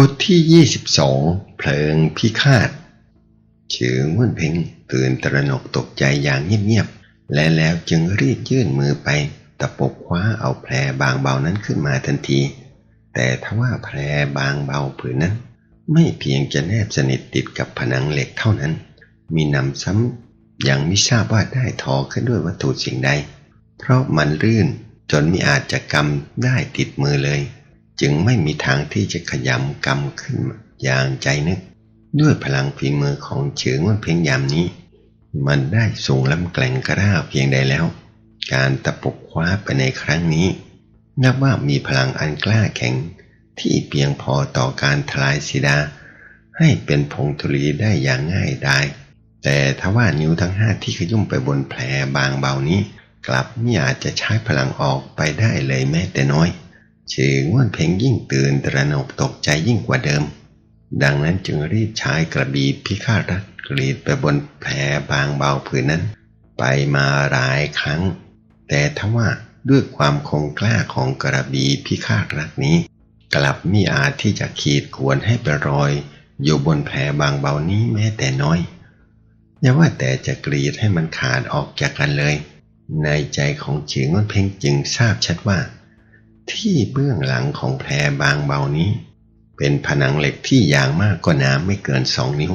บทที่ 22 เพลิงพิฆาตเฉิงว่นเพ่งตื่นตระหนกตกใจอย่างเงียบๆ และแล้วจึงรีบยื่นมือไป ตะปบคว้าเอาแผลบางเบานั้นขึ้นมาทันที แต่ทว่าแผลบางเบาผืนนั้น ไม่เพียงจะแนบสนิทติดกับผนังเหล็กเท่านั้น มีนำซ้ำยังไม่ทราบว่าได้ทอขึ้นด้วยวัตถุสิ่งใด เพราะมันลื่นจนมิอาจจะกำได้ติดมือเลย จึงไม่มีทางที่จะขยำกำขึ้นอย่างใจนึก ด้วยพลังฝีมือของเฉิงวันเพียงยามนี้ มันได้สูงลำแกล่งกระด้าเพียงใดแล้ว การตะปบคว้าไปในครั้งนี้ นับว่ามีพลังอันกล้าแข็งที่เพียงพอต่อการทลายสีดา ให้เป็นผงธุลีได้อย่างง่ายได้แต่ทว่านิ้วทั้งห้าที่ขยุ่มไปบนแผลบางเบานี้ กลับไม่อาจจะใช้พลังออกไปได้เลยแม้แต่น้อย เฉิงว่านเพ่งยิ่งตื่นตระหนกตกใจยิ่งกว่าเดิม ดังนั้นจึงรีบใช้กระบี่พิฆาตรักกรีดไปบนแผลบางเบาผืนนั้น ไปมาหลายครั้ง แต่ทว่าด้วยความคงกล้าของกระบี่พิฆาตรักนี้ กลับมิอาจที่จะขีดข่วนให้เป็นรอย อยู่บนแผลบางเบานี้แม้แต่น้อยอย่าว่าแต่จะกรีดให้มันขาดออกจากกันเลย ในใจของเฉียงง้นเพ่งจึงทราบชัดว่า ที่เบื้องหลังของแผลบางเบานี้ เป็นผนังเหล็กที่ยางมากก็หนาไม่เกินสองนิ้ว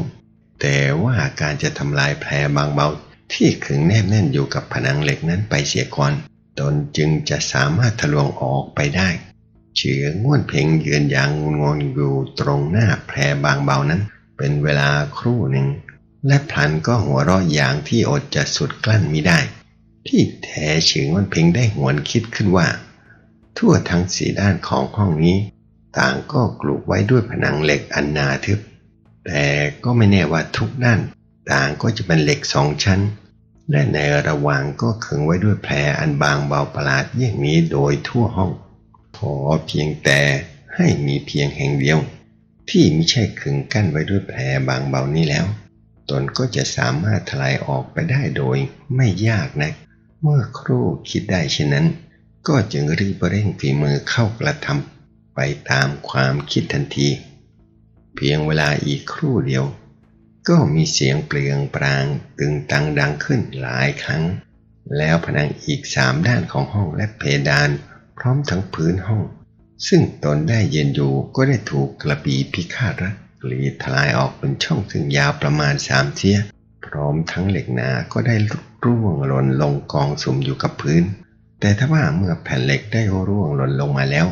แต่ว่าการจะทำลายแผลบางเบาที่ขึงแนบแน่นอยู่กับผนังเหล็กนั้นไปเสียก่อนตนจึงจะสามารถทะลวงออกไปได้เฉือง่วนเพ่งยืนอย่างงงอยู่ตรงหน้าแผลบางเบานั้น เป็นเวลาครู่หนึ่ง และพลันก็หัวเราะอย่างที่อดจะสุดกลั้นมิได้ ที่แท้เฉือง่วนเพ่งได้หวนคิดขึ้นว่า ทั่วทั้งสีด้านของห้องนี้ ต่างก็กลูกไว้ด้วยผนังเหล็กอันหนาทึบ แต่ก็ไม่แน่ว่าทุกด้าน ต่างก็จะเป็นเหล็กสองชั้น และในระหว่างก็ขึงไว้ด้วยแผลอันบางเบาประหลาดอย่างนี้โดยทั่วห้อง ขอเพียงแต่ให้มีเพียงแห่งเดียว ที่ไม่ใช่ขึงกั้นไว้ด้วยแผลบางเบานี้แล้ว ตนก็จะสามารถทลายออกไปได้โดยไม่ยากนะักเมื่อครู่คิดได้เช่นนั้น ก็จึงรีบเร่งฝีมือเข้ากระทำไปตามความคิดทันที เพียงเวลาอีกครู่เดียว ก็มีเสียงเปลืองปรางตึงตังดังขึ้นหลายครั้ง แล้วผนังอีกสามด้านของห้องและเพดาน พร้อมทั้งพื้นห้อง ซึ่งตนได้เย็นอยู่ก็ได้ถูกกระบี่พิฆาตรักกรีดทลายออกเป็นช่องซึ่งยาวประมาณสามเทียพร้อมทั้งเหล็กหนาก็ได้ร่วงหล่นลงกองสุมอยู่กับพื้น แต่ถ้าว่าเมื่อแผ่นเหล็กได้ร่วงหล่นลงมาแล้ว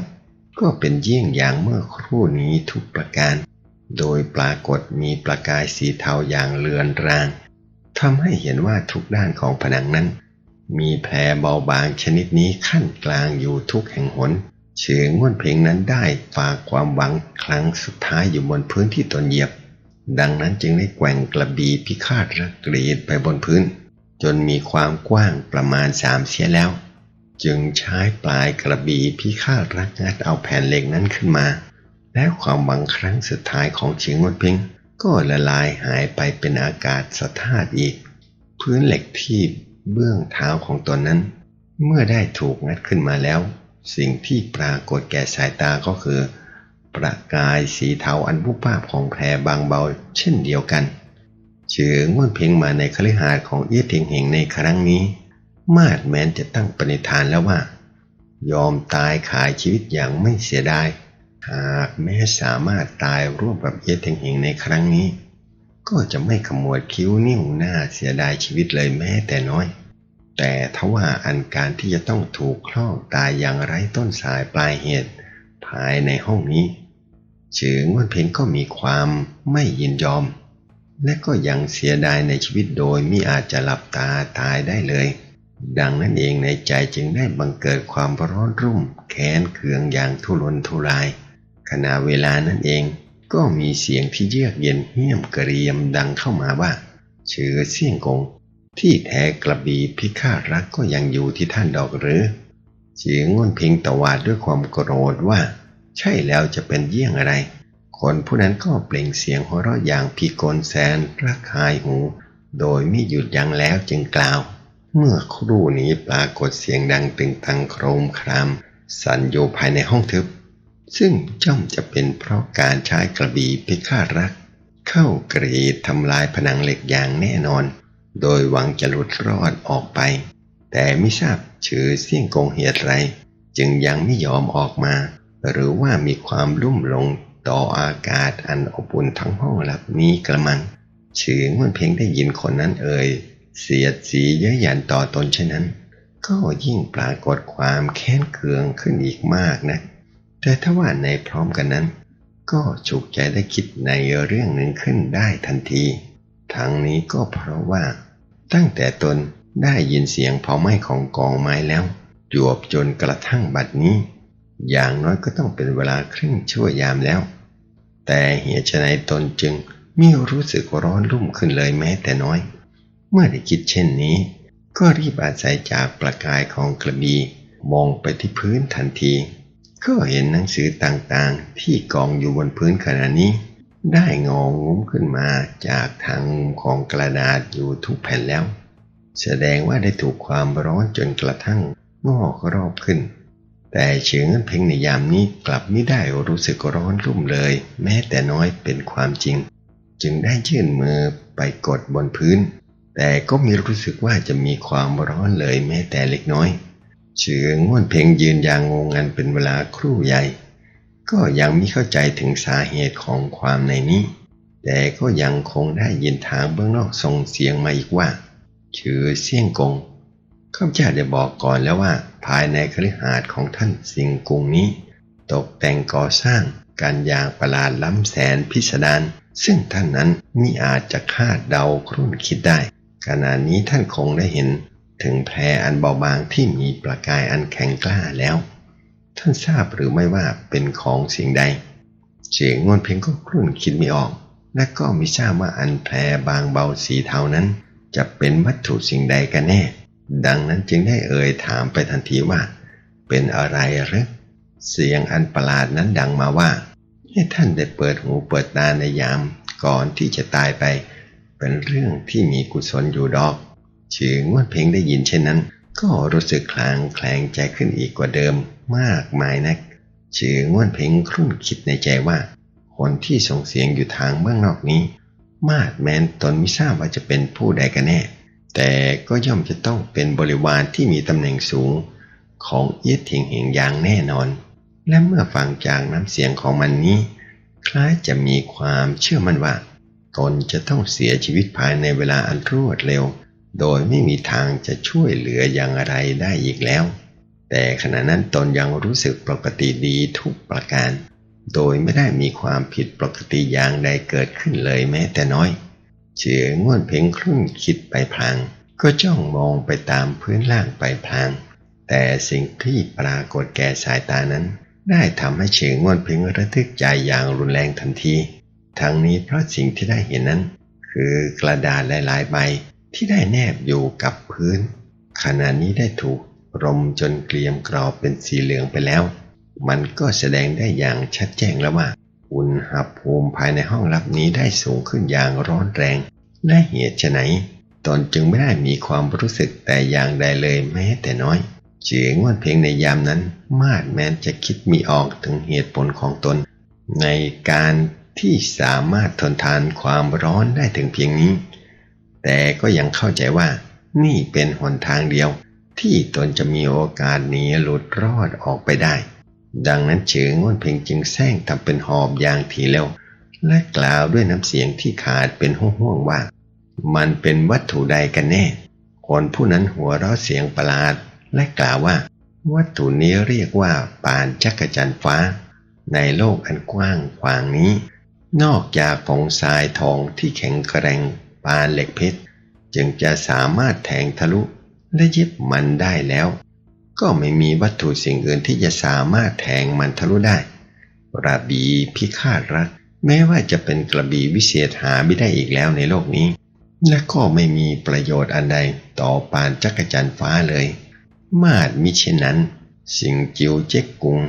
ก็เป็นเยี่ยงอย่างเมื่อครู่นี้ทุกประการ โดยปรากฏมีประกายสีเทาอย่างเลือนรางทำให้เห็นว่าทุกด้านของผนังนั้น มีแผลเบาบางชนิดนี้ขั้นกลางอยู่ทุกแห่งหนเชิงง่วนเพลงนั้นได้ฝากความหวังครั้งสุดท้ายอยู่บนพื้นที่ตนเหยียบ ดังนั้นจึงได้แกว่งกระบี่พิฆาตรักกรีดไปบนพื้น จนมีความกว้างประมาณสามเสียแล้ว จึงใช้ปลายกระบี่พิฆาตรักงัดเอาแผ่นเหล็กนั้นขึ้นมา และความหวังครั้งสุดท้ายของเฉียงง่วนเพ่งก็ละลายหายไปเป็นอากาศสะธาตุอีก พื้นเหล็กที่เบื้องเท้าของตนนั้น เมื่อได้ถูกงัดขึ้นมาแล้ว สิ่งที่ปรากฏแก่สายตาก็คือ ประกายสีเทาอันบุภาพของแพรบางเบาเช่นเดียวกันเชือง่วนเพ่งมาในคฤหาสน์ของเอี้ยเทียงเหงในครั้งนี้ มาดแม้นจะตั้งปณิธานแล้วว่า ยอมตายขายชีวิตอย่างไม่เสียดาย หากแม้สามารถตายร่วมกับเอี้ยเทงเหงในครั้งนี้ ก็จะไม่ขมวดคิ้วนิ้วหน้าเสียดายชีวิตเลยแม้แต่น้อย แต่ทว่าอันการที่จะต้องถูกคลอกตายอย่างไร้ต้นสายปลายเหตุ ภายในห้องนี้เฉืองวันเพ็ญก็มีความไม่ยินยอม และก็ยังเสียดายในชีวิตโดยมิอาจจะหลับตาตายได้เลย ดังนั้นเองในใจจึงได้บังเกิดความร้อนรุ่ม แค้นเคืองอย่างทุรนทุราย ขณะเวลานั้นเองก็มีเสียงที่เยือกเย็นเหี้ยมกระเรียมดังเข้ามาว่าเชือเสี่ยงกง ที่แท้กระบีพิฆาตรักก็ยังอยู่ที่ท่านดอกหรือเสียงง่นพิงตวาดด้วยความโกรธว่า ใช่แล้วจะเป็นเยี่ยงอะไร คนผู้นั้นก็เปล่งเสียงหัวเราะอย่างพิกลแสนระคายหู โดยไม่หยุดยั้งแล้วจึงกล่าว เมื่อครู่นี้ปรากฏเสียงดังตึงตังโครมคราม สั่นอยู่ภายในห้องทึบ ซึ่งย่อมจะเป็นเพราะการใช้กระบี่พิฆาตรัก เข้ากรีดทำลายผนังเหล็กอย่างแน่นอน โดยหวังจะหลุดรอดออกไป แต่ไม่ทราบชื่อเสี่ยงกงเหตุไร จึงยังไม่ยอมออกมา หรือว่ามีความลุ่มหลงต่ออากาศอันอบอุ่นทั้งห้องหลับนี้กระมังชื่อมันเพียงได้ยินคนนั้นเอ่ย เสียดสีเย้ยหยันต่อตนเช่นนั้น ก็ยิ่งปรากฏความแค้นเคืองขึ้นอีกมากนะ แต่ถ้าว่าในพร้อมกันนั้น ก็ฉุกใจได้คิดในเรื่องหนึ่งขึ้นได้ทันที ทั้งนี้ก็เพราะว่า ตั้งแต่ตนได้ยินเสียงเผาไหม้ของกองไม้แล้วจวบจนกระทั่งบัดนี้ อย่างน้อยก็ต้องเป็นเวลาครึ่งชั่วยามแล้ว แต่เหตุไฉนตนจึงไม่รู้สึกร้อนรุ่มขึ้นเลยแม้แต่น้อย เมื่อได้คิดเช่นนี้ ก็รีบอาศัยจากประกายของกระบีมองไปที่พื้นทันที ก็เห็นหนังสือต่างๆ ที่กองอยู่บนพื้นขณะนี้ ได้งองุ้มขึ้นมาจากทางมุมของกระดาษอยู่ทุกแผ่นแล้ว แสดงว่าได้ถูกความร้อนจนกระทั่งงอกรอบขึ้น แต่เฉียงเงินเพ่งในยามนี้กลับไม่ได้รู้สึกร้อนรุ่มเลย แม้แต่น้อยเป็นความจริง จึงได้ยื่นมือไปกดบนพื้น แต่ก็ม่รู้สึกว่าจะมีความร้อนเลยแม้แต่เล็กน้อย เฉียงง่วนเพ่งยืนอย่างงงงันเป็นเวลาครู่ใหญ่ ก็ยังไม่เข้าใจถึงสาเหตุของความในนี้ แต่ก็ยังคงได้ยินทางเบื้องนอกส่งเสียงมาอีกว่าชื่อเสี่ยงกงข้าพเจ้าได้บอกก่อนแล้วว่า ภายในคฤหาสน์ของท่านสิงกุงนี้ ตกแต่งก่อสร้างการอย่างประหลาดล้ำแสนพิสดารซึ่งท่านนั้นมิอาจจะคาดเดาครุ่นคิดได้ ขณะนี้ท่านคงได้เห็นถึงแผลอันเบาบางที่มีประกายอันแข็งกล้าแล้ว ท่านทราบหรือไม่ว่าเป็นของสิ่งใด เฉียงงวนเพียงก็ครุ่นคิดไม่ออก และก็ไม่ทราบว่าอันแผลบางเบาสีเทานั้น จะเป็นวัตถุสิ่งใดกันแน่ ดังนั้นจึงได้เอ่ยถามไปทันทีว่า เป็นอะไรหรือเสียงอันประหลาดนั้นดังมาว่า ให้ท่านได้เปิดหูเปิดตาในยามก่อนที่จะตายไป เป็นเรื่องที่มีกุศลอยู่ดอกชื่องวดเพลงได้ยินเช่นนั้น ก็รู้สึกคลางแคลงใจขึ้นอีกกว่าเดิมมากมายนักชื่องวดเพลงครุ่นคิดในใจว่า คนที่ส่งเสียงอยู่ทางเบื้องนอกนี้ มาดแมนตนไม่ทราบว่าจะเป็นผู้ใดกันแน่ แต่ก็ย่อมจะต้องเป็นบริวารที่มีตำแหน่งสูง ของเอียดถิงเหงอย่างแน่นอน และเมื่อฟังจากน้ำเสียงของมันนี้ คล้ายจะมีความเชื่อมั่นว่า ตนจะต้องเสียชีวิตภายในเวลาอันรวดเร็ว โดยไม่มีทางจะช่วยเหลืออย่างไรได้อีกแล้ว แต่ขณะนั้นตนยังรู้สึกปกติดีทุกประการ โดยไม่ได้มีความผิดปกติอย่างใดเกิดขึ้นเลยแม้แต่น้อย เฉือง่วนเพ่งครุ่นคิดไปพลาง ก็จ้องมองไปตามพื้นล่างไปพลาง แต่สิ่งที่ปรากฏแก่สายตานั้น ได้ทำให้เฉือง่วนเพ่งระทึกใจอย่างรุนแรงทันที ทั้งนี้เพราะสิ่งที่ได้เห็นนั้น คือกระดาษหลาย ๆ ใบที่ได้แนบอยู่กับพื้น ขณะนี้ได้ถูกรมจนเกลียมกรอบเป็นสีเหลืองไปแล้ว มันก็แสดงได้อย่างชัดแจ้งแล้วว่า อุณหภูมิภายในห้องลับนี้ได้สูงขึ้นอย่างร้อนแรงและเหตุไฉนตนจึงไม่ได้มีความรู้สึกแต่อย่างใดเลยแม้แต่น้อยเจียงวันเพียงในยามนั้น มาดแมนจะคิดมีออกถึงเหตุผลของตน ในการ ที่สามารถทนทานความร้อนได้ถึงเพียงนี้ แต่ก็ยังเข้าใจว่านี่เป็นหนทางเดียวที่ตนจะมีโอกาสหนีหลุดรอดออกไปได้ ดังนั้นเฉิงง่วนเพ่งจึงแซงทำเป็นหอบอย่างทีเร็วและกล่าวด้วยน้ำเสียงที่ขาดเป็นห่วงๆว่า มันเป็นวัตถุใดกันแน่ คนผู้นั้นหัวเราะเสียงประหลาด และกล่าวว่า วัตถุนี้เรียกว่าปานจักรจันทร์ฟ้า ในโลกอันกว้างขวางนี้ นอกจากผงทรายทองที่แข็งแกร่งปานเหล็กเพชร จึงจะสามารถแทงทะลุและยึดมันได้แล้ว ก็ไม่มีวัตถุสิ่งอื่นที่จะสามารถแทงมันทะลุได้ระบีพิฆาตรักแม้ว่าจะเป็นกระบี่วิเศษหาไม่ได้อีกแล้วในโลกนี้ และก็ไม่มีประโยชน์อันใดต่อปานจักรจันทร์ฟ้าเลย มาดมิเช่นนั้น สิงจิวเจ๊กกุง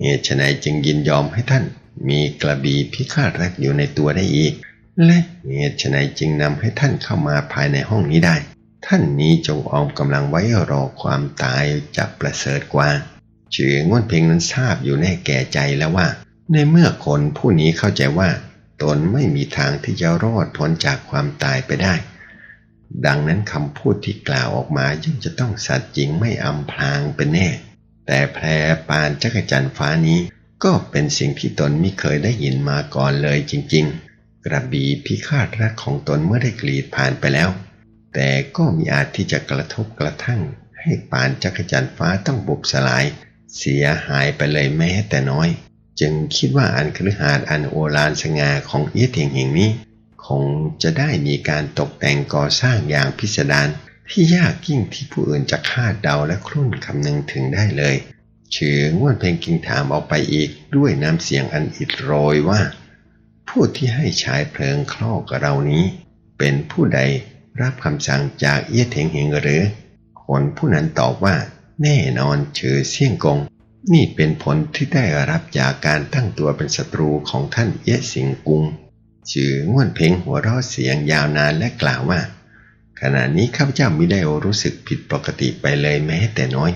เหตุไฉนจึงยินยอมให้ท่าน มีกระบี่พิฆาตรักอยู่ในตัวได้อีก และเหตุไฉนจึงนำให้ท่านเข้ามาภายในห้องนี้ได้ ท่านนี้จงออมกำลังไว้รอความตายจะประเสริฐกว่าชือง่วนเพ่งนั้นทราบอยู่แน่แก่ใจแล้วว่า ในเมื่อคนผู้นี้เข้าใจว่า ตนไม่มีทางที่จะรอดพ้นจากความตายไปได้ ดังนั้นคำพูดที่กล่าวออกมาย่อมจะต้องสัตย์จริงไม่อำพรางเป็นแน่ แต่แพรปานจักรจันทร์ฟ้านี้ ก็เป็นสิ่งที่ตนไม่เคยได้ยินมาก่อนเลยจริงๆ กระบี่พิฆาตรักของตนเมื่อได้กรีดผ่านไปแล้ว แต่ก็มีอาจที่จะกระทบกระทั่ง ให้ปานจักรจันทร์ฟ้าต้องบุบสลาย เสียหายไปเลยแม้แต่น้อย จึงคิดว่าอันคฤหาสน์อันโอฬารสง่าของเอียเทียงแห่งนี้ คงจะได้มีการตกแต่งก่อสร้างอย่างพิสดารที่ยากยิ่งที่ผู้อื่นจะคาดเดาและครุ่นคำนึงถึงได้เลย เชือง่วนเพลงกิงถามออกไปอีกด้วยน้ำเสียงอันอิดโรยว่า ผู้ที่ให้ฉายเพลิงคลอกกับเรานี้ เป็นผู้ใดรับคำสั่งจากเอี้ยเถงเหงหรือ คนผู้นั้นตอบว่า แน่นอนเฉอเสี่ยงกง นี่เป็นผลที่ได้รับจากการตั้งตัวเป็นศัตรูของท่านเอี้ยสิงกุงชื่อง่วนเพลงหัวเราะเสียงยาวนานและกล่าวว่าขณะนี้ข้าพเจ้ามิได้รู้สึกผิดปกติไปเลยแม้แต่น้อย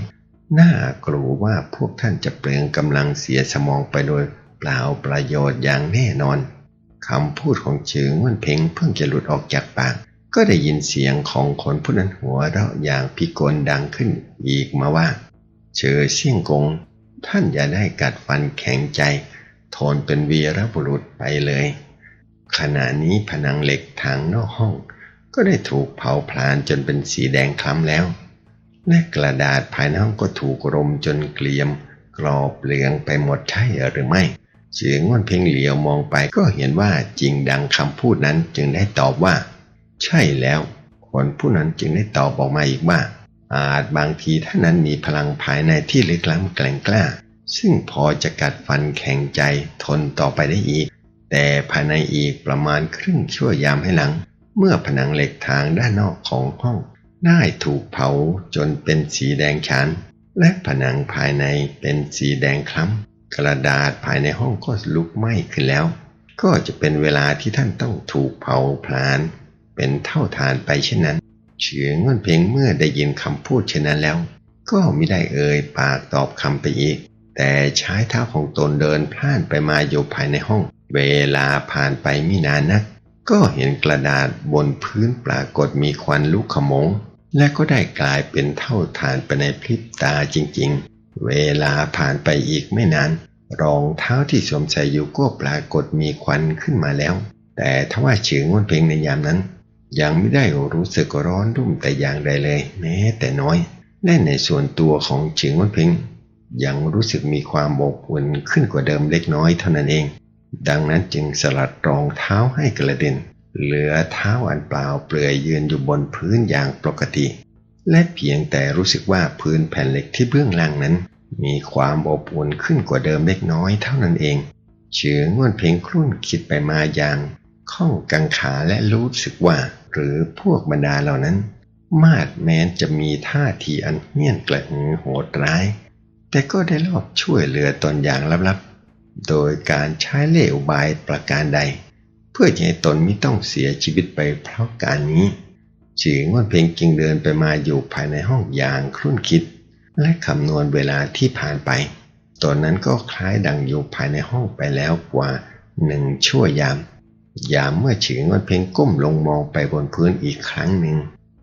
น่ากลัวว่าพวกท่านจะเปลืองกำลังเสียสมองไปโดยเปล่าประโยชน์อย่างแน่นอนคำพูดของเฉิงม่วนเพ่งเพิ่งจะหลุดออกจากปาก ก็ได้ยินเสียงของคนผู้นั้นหัวเราะอย่างพิกลดังขึ้นอีกมาว่า เชอเสี่ยงกง ท่านอย่าได้กัดฟันแข็งใจ ทนเป็นวีรบุรุษไปเลย ขณะนี้ผนังเหล็กทางนอกห้อง ก็ได้ถูกเผาพลานจนเป็นสีแดงคล้ำแล้ว และกระดาษภายในห้องก็ถูกรมจนเกลียม กรอบเหลืองไปหมดใช่หรือไม่เฉียงง่วนเพ่งเหลียวมองไปก็เห็นว่าจริงดังคำพูดนั้นจึงได้ตอบว่า ใช่แล้ว คนผู้นั้นจึงได้ตอบออกมาอีกว่า อาจบางทีท่านนั้นมีพลังภายในที่ลึกล้ำแกร่งกล้า ซึ่งพอจะกัดฟันแข็งใจทนต่อไปได้อีก แต่ภายในอีกประมาณครึ่งชั่วยามให้หลัง เมื่อผนังเหล็กทางด้านนอกของห้อง ได้ถูกเผาจนเป็นสีแดงฉานและผนังภายในเป็นสีแดงคล้ำกระดาษภายในห้องก็ลุกไหม้ขึ้นแล้ว ก็จะเป็นเวลาที่ท่านต้องถูกเผาพลาน เป็นเท่าทานไปเช่นนั้น เฉียงง่วนเพียงเมื่อได้ยินคำพูดเช่นนั้นแล้ว ก็ไม่ได้เอ่ยปากตอบคำไปอีก แต่ใช้เท้าของตนเดินพล่านไปมาอยู่ภายในห้อง เวลาผ่านไปไม่นานนัก ก็เห็นกระดาษบนพื้นปรากฏมีควันลุกขโมง และก็ได้กลายเป็นเท่าฐานไปในพริบตาจริงๆ เวลาผ่านไปอีกไม่นาน รองเท้าที่สวมใส่อยู่ก็ปรากฏมีควันขึ้นมาแล้ว แต่ทว่าเฉียงวนเพียงในยามนั้น ยังไม่ได้รู้สึกร้อนรุ่มแต่อย่างใดเลย แม้แต่น้อยและในส่วนตัวของเฉียงวนเพียงยังรู้สึกมีความบอุ่นขึ้นกว่าเดิมเล็กน้อยเท่านั้นเอง ดังนั้นจึงสลัดรองเท้าให้กระเด็น เหลือเท้าอันเปล่าเปลือยยืนอยู่บนพื้นอย่างปกติ และเพียงแต่รู้สึกว่าพื้นแผ่นเหล็กที่เบื้องล่างนั้น มีความอบอุ่นขึ้นกว่าเดิมเล็กน้อยเท่านั้นเองเชือง่วนเพียงครุ่นคิดไปมาอย่างข้องกังขาและรู้สึกว่า หรือพวกบรรดาเหล่านั้น มาดแม้นจะมีท่าทีอันเหี้ยนกระหือโหดร้าย แต่ก็ได้รอบช่วยเหลือตนอย่างลับๆ โดยการใช้เล่ห์อุบายประการใด เพื่อจะให้ตนไม่ต้องเสียชีวิตไปเพราะการนี้จือง่วนเพียงจึงเดินไปมาอยู่ภายในห้องอย่างครุ่นคิด และคำนวณเวลาที่ผ่านไป ตอนนั้นก็คล้ายดังอยู่ภายในห้องไปแล้วกว่าหนึ่งชั่วยาม ยามเมื่อฉืองวนเพียงก้มลงมองไปบนพื้นอีกครั้งหนึ่ง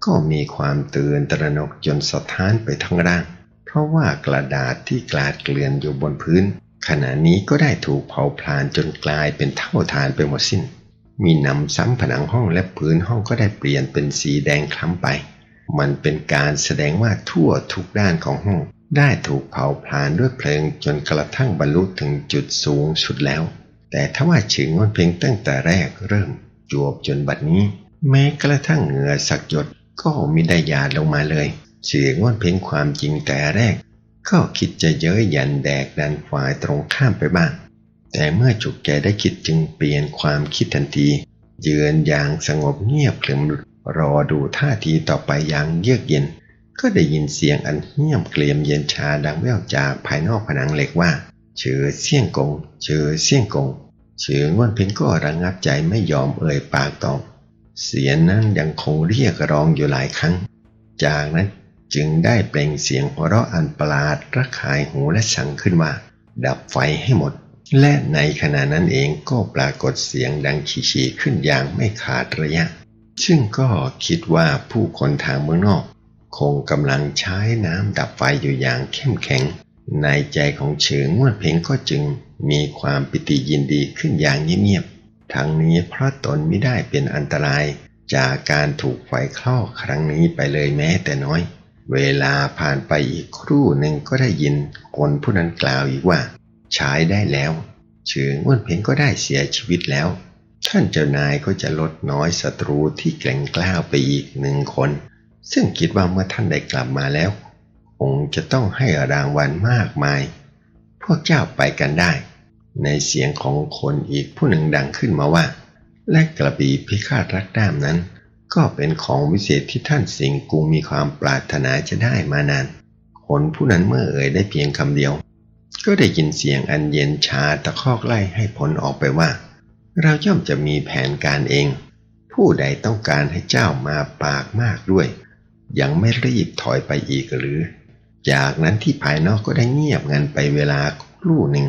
ก็มีความตื่นตระหนกจนสะท้านไปทั้งร่าง เพราะว่ากระดาษที่กลาดเกลื่อนอยู่บนพื้น ขณะนี้ก็ได้ถูกเผาพลานจนกลายเป็นเท่าฐานไปหมดสิ้น มีนำซ้ำผนังห้องและพื้นห้องก็ได้เปลี่ยนเป็นสีแดงคล้ำไป มันเป็นการแสดงว่าทั่วทุกด้านของห้อง ได้ถูกเผาพลานด้วยเพลิงจนกระทั่งบรรลุถึงจุดสูงสุดแล้ว แต่ถ้าว่าฉึงมันเพียงตั้งแต่แรกเริ่ม จวบจนบัดนี้ แม้กระทั่งเหงื่อสักหยดก็มิได้หยาดลงมาเลยเสียงว่าเพียงความจริงแต่แรก ก็คิดจะเย้ยยันแดกดันฝ่ายตรงข้ามไปบ้าง แต่เมื่อจุกแกได้คิดจึงเปลี่ยนความคิดทันที เยือนอย่างสงบเงียบขรึมรอดูท่าทีต่อไปอย่างเยือกเย็น ก็ได้ยินเสียงอันเงียบเกลียมเย็นชาดังแว่วจากภายนอกผนังเหล็กว่าเชื่อเสี่ยงกงเชื่อเสี่ยงกงเชือง่วนเพ็งก็ระงับใจไม่ยอมเอ่ยปากตอบเสียงนั้นยังคงเรียกร้องอยู่หลายครั้ง จากนั้นจึงได้เปล่งเสียงหัวเราะอันประหลาดระคายหูและสั่งขึ้นว่า ดับไฟให้หมด และในขณะนั้นเองก็ปรากฏเสียงดังฉี่ๆขึ้นอย่างไม่ขาดระยะ ซึ่งก็คิดว่าผู้คนทางเมืองนอก คงกำลังใช้น้ำดับไฟอยู่อย่างเข้มแข็ง ในใจของเฉิงงวดเพ่งก็จึงมีความปิติยินดีขึ้นอย่างเงียบๆ ทั้งนี้เพราะตนไม่ได้เป็นอันตรายจากการถูกไฟคลอกครั้งนี้ไปเลยแม้แต่น้อย เวลาผ่านไปอีกครู่หนึ่งก็ได้ยินคนผู้นั้นกล่าวอีกว่า ใช้ได้แล้วเฉิงอ้วนเพงก็ได้เสียชีวิตแล้ว ท่านเจ้านายก็จะลดน้อยศัตรูที่แกล่งกล้าวไปอีกหนึ่งคน ซึ่งคิดว่าเมื่อท่านได้กลับมาแล้วคงจะต้องให้รางวัลมากมาย พวกเจ้าไปกันได้ ในเสียงของคนอีกผู้หนึ่งดังขึ้นมาว่า และกระบี่พิฆาตรักด้ามนั้น ก็เป็นของวิเศษที่ท่านสิงกุงมีความปรารถนาจะได้มานานคนผู้นั้นเมื่อเอ่ยได้เพียงคำเดียว ก็ได้ยินเสียงอันเย็นชาตะคอกไล่ให้ผลออกไปว่า เราย่อมจะมีแผนการเอง ผู้ใดต้องการให้เจ้ามาปากมากด้วย ยังไม่รีบถอยไปอีกหรือ จากนั้นที่ภายนอกก็ได้เงียบงันไปเวลาครู่หนึ่ง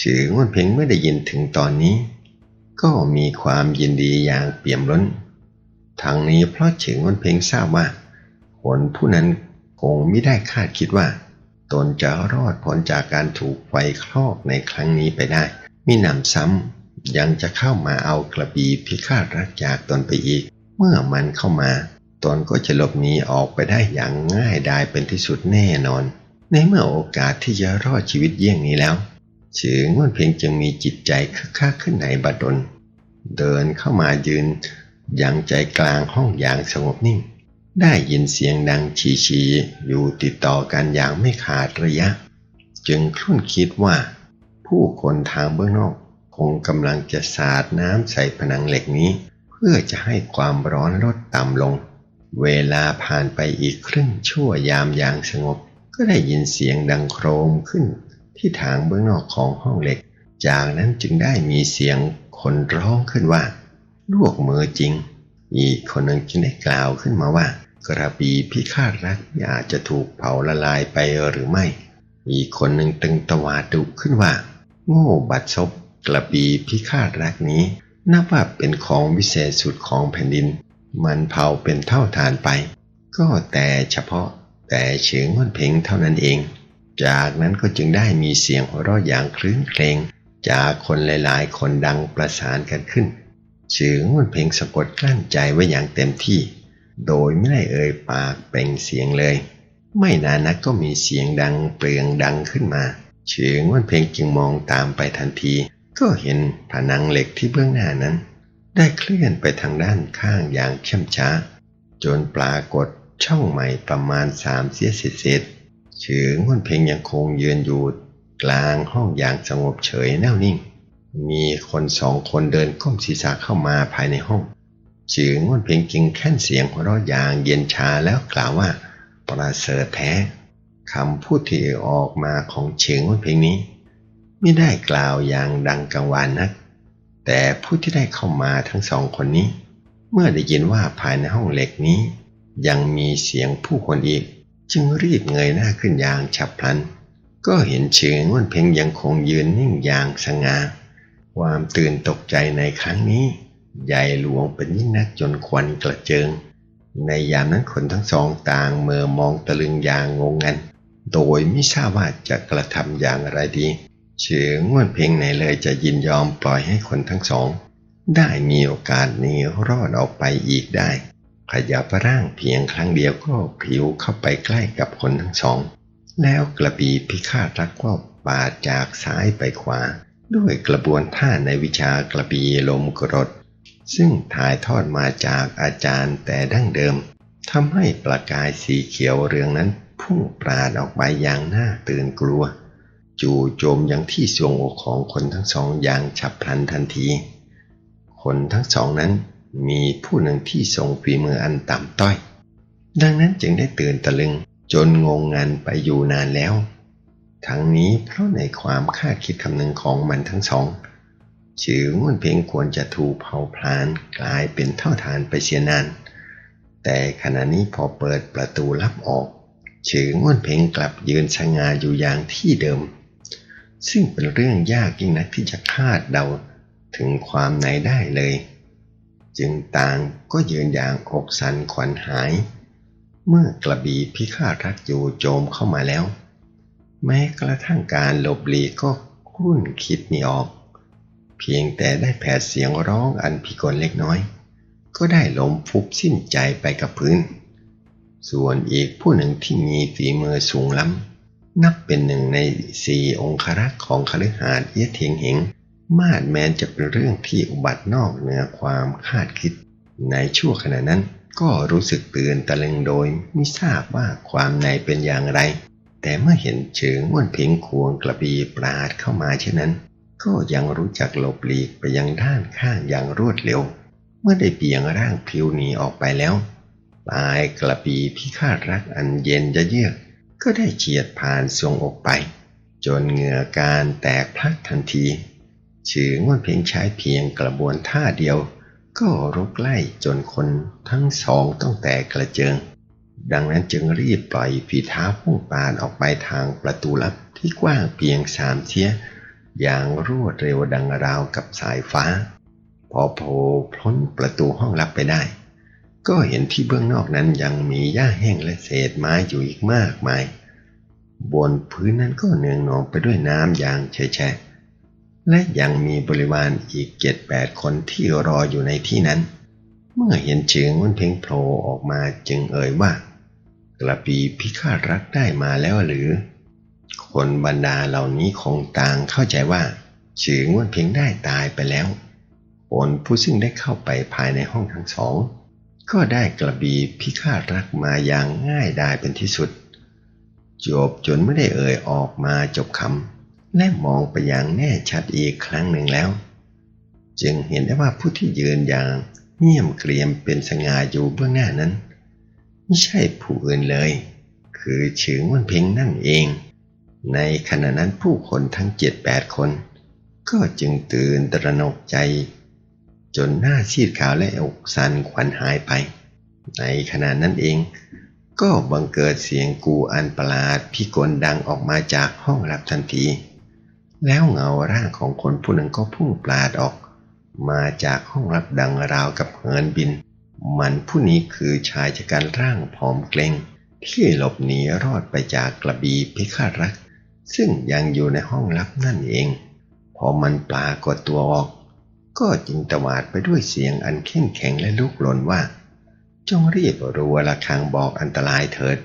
ชื่อง่วนเพ่งเมื่อได้ยินถึงตอนนี้ ก็มีความยินดีอย่างเปี่ยมล้นทางนี้เพราะเฉิงง่วนเพ่งทราบว่าคนผู้นั้นคงไม่ได้คาดคิดว่า ตนจะรอดพ้นจากการถูกไฟคลอกในครั้งนี้ไปได้มีหนำซ้ำยังจะเข้ามาเอากระบี่พิฆาตรักจากตนไปอีก เมื่อมันเข้ามา ตนก็จะหลบหนีออกไปได้อย่างง่ายดายเป็นที่สุดแน่นอน ในเมื่อโอกาสที่จะรอดชีวิตเยี่ยงนี้แล้วเฉิงง่วนเพียงจึงมีจิตใจคึกคักขึ้นในบัดดลเดินเข้ามายืนอยังใจกลางห้องอย่างสงบนิ่ง ได้ยินเสียงดังชีชีอยู่ติดต่อกันอย่างไม่ขาดระยะ จึงครุ่นคิดว่า ผู้คนทางเบื้องนอกคงกำลังจะสาดน้ำใส่ผนังเหล็กนี้ เพื่อจะให้ความร้อนลดต่ำลง เวลาผ่านไปอีกครึ่งชั่วยามอย่างสงบ ก็ได้ยินเสียงดังโครมขึ้น ที่ทางเบื้องนอกของห้องเหล็ก จากนั้นจึงได้มีเสียงคนร้องขึ้นว่า ลวกมือจริง อีกคนหนึ่งจึงได้กล่าวขึ้นมาว่า กระบี่พิฆาตรักอาจจะถูกเผาละลายไปหรือไม่ อีกคนหนึ่งตึงตวาดุขึ้นว่า โง่บัดซบกระบี่พิฆาตรักนี้ นับว่าเป็นของวิเศษสุดของแผ่นดิน มันเผาเป็นเท่าทานไป ก็แต่เฉพาะแต่เฉิงม่วนเพ่งเท่านั้นเอง จากนั้นก็จึงได้มีเสียงหัวเราะอย่างคลื้นเครงจากคนหลายๆ คนดังประสานกันขึ้นเฉิงม่วนเพ่งสะกดกลั้นใจไว้อย่างเต็มที่ โดยไม่ได้เอ่ยปากเปล่งเสียงเลย ไม่นานนักก็มีเสียงดังเปลืองดังขึ้นมา เฉิงม่วนเพ่งจึงมองตามไปทันที ก็เห็นผนังเหล็กที่เบื้องหน้านั้น ได้เคลื่อนไปทางด้านข้างอย่างเช่ำช้า จนปรากฏช่องใหม่ประมาณสามเสียเศษเฉิงม่วนเพ่งยังคงยืนอยู่กลางห้องอย่างสงบเฉยแน่วนิ่ง มีคนสองคนเดินก้มศีรษะเข้ามาภายในห้อง เฉิงม่วนเพ่งจึงแค่นเสียงหัวเราะอย่างเย็นชาแล้วกล่าวว่า ประเสริฐแท้คำพูดที่ออกมาของเฉิงม่วนเพ่งนี้ ไม่ได้กล่าวอย่างดังกังวานนัก แต่ผู้ที่ได้เข้ามาทั้งสองคนนี้ เมื่อได้ยินว่าภายในห้องเหล็กนี้ ยังมีเสียงผู้คนอีก จึงรีบเงยหน้าขึ้นอย่างฉับพลัน ก็เห็นเฉิงม่วนเพ่งยังคงยืนนิ่งอย่างสง่าความตื่นตกใจในครั้งนี้ ใหญ่หลวงเป็นยิ่งนักจนควันกระเจิง ในยามนั้นคนทั้งสองต่างเมื่อมองตะลึงอย่างงงงัน โดยไม่ทราบว่าจะกระทำอย่างไรดีเฉิงม่วนเพ่งไหนเลยจะยินยอมปล่อยให้คนทั้งสอง ได้มีโอกาสหนีรอดออกไปอีกได้ ขยับร่างเพียงครั้งเดียวก็ผิวเข้าไปใกล้กับคนทั้งสอง แล้วกระบี่พิฆาตรักก็ปาดจากซ้ายไปขวา ด้วยกระบวนท่าในวิชากระบี่ลมกรด ซึ่งถ่ายทอดมาจากอาจารย์แต่ดั้งเดิมทำให้ประกายสีเขียวเรืองนั้นพุ่งปราดออกไปอย่างน่าตื่นกลัว จู่โจมยังที่ทรวงอกของคนทั้งสองอย่างฉับพลันทันที คนทั้งสองนั้นมีผู้หนึ่งที่ทรงฝีมืออันต่ำต้อย ดังนั้นจึงได้ตื่นตะลึงจนงงงันไปอยู่นานแล้ว ทั้งนี้เพราะในความคาดคิดคำนึงของมันทั้งสอง ชื่อง่วนเพียงควรจะถูกเผาพลานกลายเป็นเท่าฐานไปเสียนาน แต่ขณะนี้พอเปิดประตูลับออกเฉิงง่วนเพ่งกลับยืนสง่าอยู่อย่างที่เดิม ซึ่งเป็นเรื่องยากยิ่งนักที่จะคาดเดาถึงความไหนได้เลย จึงต่างก็ยืนอย่างอกสันขวัญหาย เมื่อกระบี่พิฆาตรักอยู่โจมเข้ามาแล้ว แม้กระทั่งการหลบหลีกก็คุ้นคิดไม่ออก เพียงแต่ได้แผดเสียงร้องอันพิกลเล็กน้อย ก็ได้ล้มฟุบสิ้นใจไปกับพื้น ส่วนอีกผู้หนึ่งที่มีฝีมือสูงล้ำ นับเป็นหนึ่งในสี่องครักษ์ของคฤหาสน์เอียเทียงเหงมาดแมนจะเป็นเรื่องที่อุบัตินอกเหนือความคาดคิด ในชั่วขณะนั้นก็รู้สึกตื่นตะลึงโดยไม่ทราบว่าความในเป็นอย่างไร แต่เมื่อเห็นเฉิงม่วนเพิงควงกระบีปราดเข้ามาเช่นนั้น ก็ยังรู้จักหลบหลีกไปยังด้านข้างอย่างรวดเร็ว เมื่อได้เบี่ยงร่างพลิวหนีออกไปแล้วปลายกระบีพิฆาตรักอันเย็นจะเยือก ก็ได้เฉียดผ่านทรงอกไป จนเหงื่อการแตกพลักทันทีฉือง่วนเพียงใช้เพียงกระบวนท่าเดียว ก็รุกไล่จนคนทั้งสองต้องแตกกระเจิง ดังนั้นจึงรีบปล่อยฝีเท้าพุ่งปานออกไปทางประตูลับที่กว้างเพียงสามเทีย อย่างรวดเร็วดังราวกับสายฟ้า พอโผล่พ้นประตูห้องลับไปได้ ก็เห็นที่เบื้องนอกนั้นยังมีหญ้าแห้งและเศษไม้อยู่อีกมากมาย บนพื้นนั้นก็เนืองนองไปด้วยน้ำอย่างแฉะและยังมีบริวารอีกเจ็ดแปดคนที่รออยู่ในที่นั้น เมื่อเห็นเชิงมันเพ่งโผล่ออกมาจึงเอ่ยว่ากระปีพิฆาตรักได้มาแล้วหรือ คนบรรดาเหล่านี้คงต่างเข้าใจว่าเฉิงวันเพียงได้ตายไปแล้วคนผู้ซึ่งได้เข้าไปภายในห้องทั้งสอง ก็ได้กระบีพิฆาตรักมาอย่างง่ายดายเป็นที่สุด จบจนไม่ได้เอ่ยออกมาจบคำและมองไปอย่างแน่ชัดอีกครั้งหนึ่งแล้ว จึงเห็นได้ว่าผู้ที่ยืนอย่างเงียบเกรียมเป็นสง่าอยู่เบื้องหน้านั้น ไม่ใช่ผู้อื่นเลย คือเฉิงวันเพ็งนั่นเอง ในขณะนั้นผู้คนทั้งเจ็ดแปดคน ก็จึงตื่นตระหนกใจ จนหน้าซีดขาวและอกสันขวัญหายไป ในขณะนั้นเอง ก็บังเกิดเสียงกูอันประหลาดพิกลดังออกมาจากห้องรับทันที แล้วเงาร่างของคนผู้หนึ่งก็พุ่งปลาดออก มาจากห้องรับดังราวกับเหินบิน มันผู้นี้คือชายชะกันร่างผอมเกรงที่หลบหนีรอดไปจากกระบีพิฆาตรัก ซึ่งยังอยู่ในห้องลับนั่นเอง พอมันปลากฏตัวออก ก็จึงตวาดไปด้วยเสียงอันเข้มแข็งและลุกลนว่า จงรีบรัวระฆังบอกอันตรายเถิด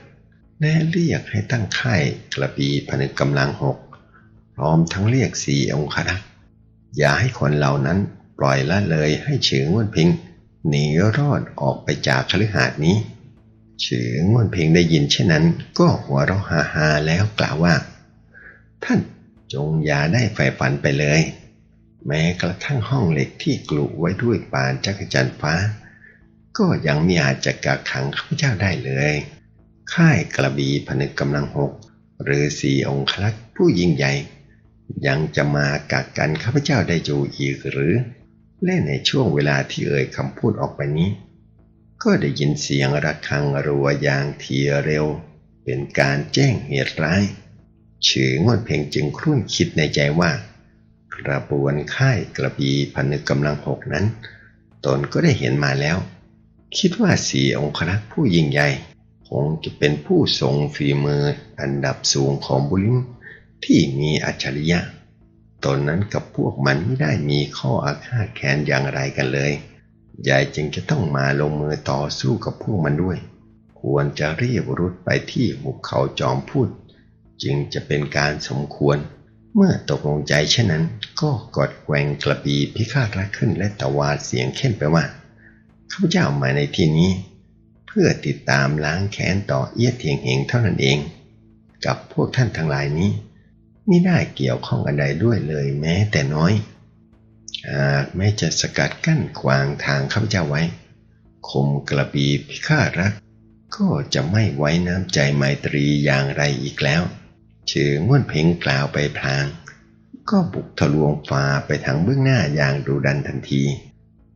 และเรียกให้ตั้งค่ายกระบีผนึกกำลังหกพร้อมทั้งเรียกสี่องครักษ์อย่าให้คนเหล่านั้นปล่อยละเลยให้เฉิงวนพิงหนีรอดออกไปจากคฤหาสน์นี้เฉิงม่วนพียงได้ยินเช่นนั้น ก็หัวเราะฮาฮาแล้วกล่าวว่า ท่านจงอย่าได้ใฝ่ฝันไปเลย แม้กระทั่งห้องเหล็กที่กลุไว้ด้วยปานจักรจันทร์ฟ้า ก็ยังไม่อาจจะกักขังข้าพเจ้าได้เลย ค่ายกระบีผนึกกำลังหกหรือสี่องคลักษ์ผู้ยิ่งใหญ่ ยังจะมากักกันข้าพเจ้าได้อยู่อีกหรือ และในช่วงเวลาที่เอ่ยคำพูดออกไปนี้ ก็ได้ยินเสียงระฆังรัวอย่างทีเร็ว เป็นการแจ้งเหตุร้าย เฉืองวนเพ่งจึงครุ่นคิดในใจว่า กระบวนค่ายกระบีพันึกกำลังหกนั้น ตนก็ได้เห็นมาแล้ว คิดว่าสีองครักษ์ผู้ยิ่งใหญ่คงจะเป็นผู้ทรงฝีมืออันดับสูงของบุริมที่มีอัจฉริยะ ตนนั้นกับพวกมันไม่ได้มีข้ออาฆาตแค้นอย่างไรกันเลย ยายจึงจะต้องมาลงมือต่อสู้กับพวกมันด้วย ควรจะรีบรุดไปที่หุบเขาจอมพูด จึงจะเป็นการสมควร เมื่อตกลงใจเช่นนั้น ก็กดแกว่งกระบีพิฆาตรักขึ้นและตะวาดเสียงเข้มไปว่าข้าพเจ้ามาในที่นี้ เพื่อติดตามล้างแค้นต่อเอียดเทียงเองเท่านั้นเอง กับพวกท่านทั้งหลายนี้ไม่ได้เกี่ยวข้องอันใดด้วยเลยแม้แต่น้อยหากแม้จะสกัดกั้นขวางทางข้าพเจ้าไว้คมกระบีพิฆาตรัก ก็จะไม่ไว้น้ำใจไมตรีอย่างไรอีกแล้ว ชิงง่วนเพ่งกล่าวไปพลาง ก็บุกทะลวงฟ้าไปทางเบื้องหน้าอย่างดุดันทันที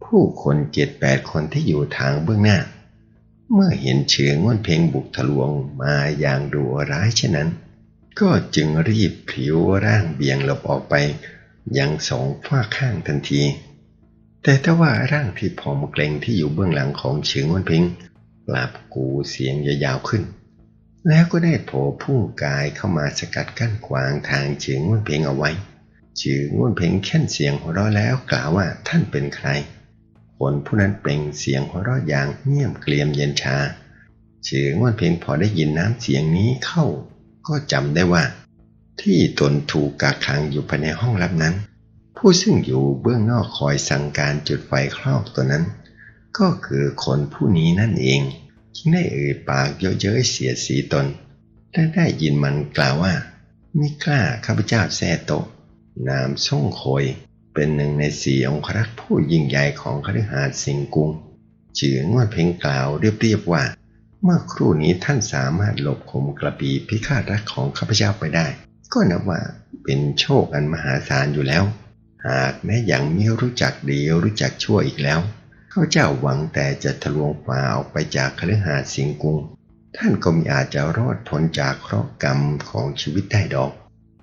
ผู้คนเจ็ดแปดคนที่อยู่ทางเบื้องหน้า เมื่อเห็นเชิงง่วนเพลงบุกทะลวงมาอย่างดุร้ายเช่นนั้น ก็จึงรีบผิวร่างเบี่ยงหลบออกไป ยังสองฝ้าข้างทันที แต่ถ้าว่าร่างที่ผอมเกรงที่อยู่เบื้องหลังของเฉิงง่วนเพลงกลับกูเสียงยาวๆขึ้น แล้วก็ได้โผล่พุ่งกายเข้ามาสกัดกั้นขวางทางเฉิงง่วนเพลงเอาไว้เฉิงง่วนเพลงแค่นเสียงหัวเราะแล้วกล่าวว่าท่านเป็นใคร คนผู้นั้นเปล่งเสียงหัวเราะอย่างเงียบเกรียมเย็นชาเฉิงง่วนเพลงพอได้ยินน้ำเสียงนี้เข้า ก็จำได้ว่า ที่ตนถูกกักขังอยู่ภายในห้องลับนั้น ผู้ซึ่งอยู่เบื้องนอกคอยสั่งการจุดไฟคลอกตัวนั้น ก็คือคนผู้นี้นั่นเอง จึงได้เอ่ยปากเย้ยๆเสียสีตนและได้ยินมันกล่าวว่ามิกล้าข้าพเจ้าแซ่โตะนามส่งโคย เป็นหนึ่งในสี่องครักษ์ผู้ยิ่งใหญ่ของคฤหาสน์สิงกุงจืองวดเพ่งกล่าวเรียบๆว่า เมื่อครู่นี้ท่านสามารถหลบคมกระปีพิฆาตรักของข้าพเจ้าไปได้ ก็นับว่าเป็นโชคอันมหาศาลอยู่แล้ว หากแม้ยังไม่รู้จักดีรู้จักชั่วอีกแล้ว ข้าเจ้าหวังแต่จะทะลวงฝ่าออกไปจากคฤหาสน์สิงกุง ท่านก็มีอาจจะรอดพ้นจากเคราะห์กรรมของชีวิตได้ดอก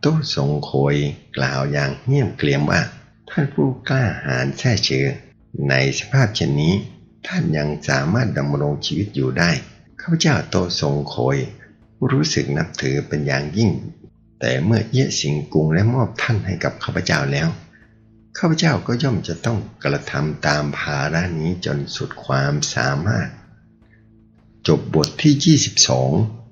โต้ทรงโคยกล่าวอย่างเงียบเกรียมว่า ท่านผู้กล้าหาญแท้เชือในสภาพเช่นนี้ ท่านยังสามารถดำรงชีวิตอยู่ได้ข้าพเจ้าโตทรงโคย รู้สึกนับถือเป็นอย่างยิ่ง แต่เมื่อเอี้ยสิงกุงและมอบท่านให้กับข้าพเจ้าแล้ว ข้าพเจ้าก็ย่อมจะต้องกระทำตามภาระนี้จนสุดความสามารถ จบบทที่ 22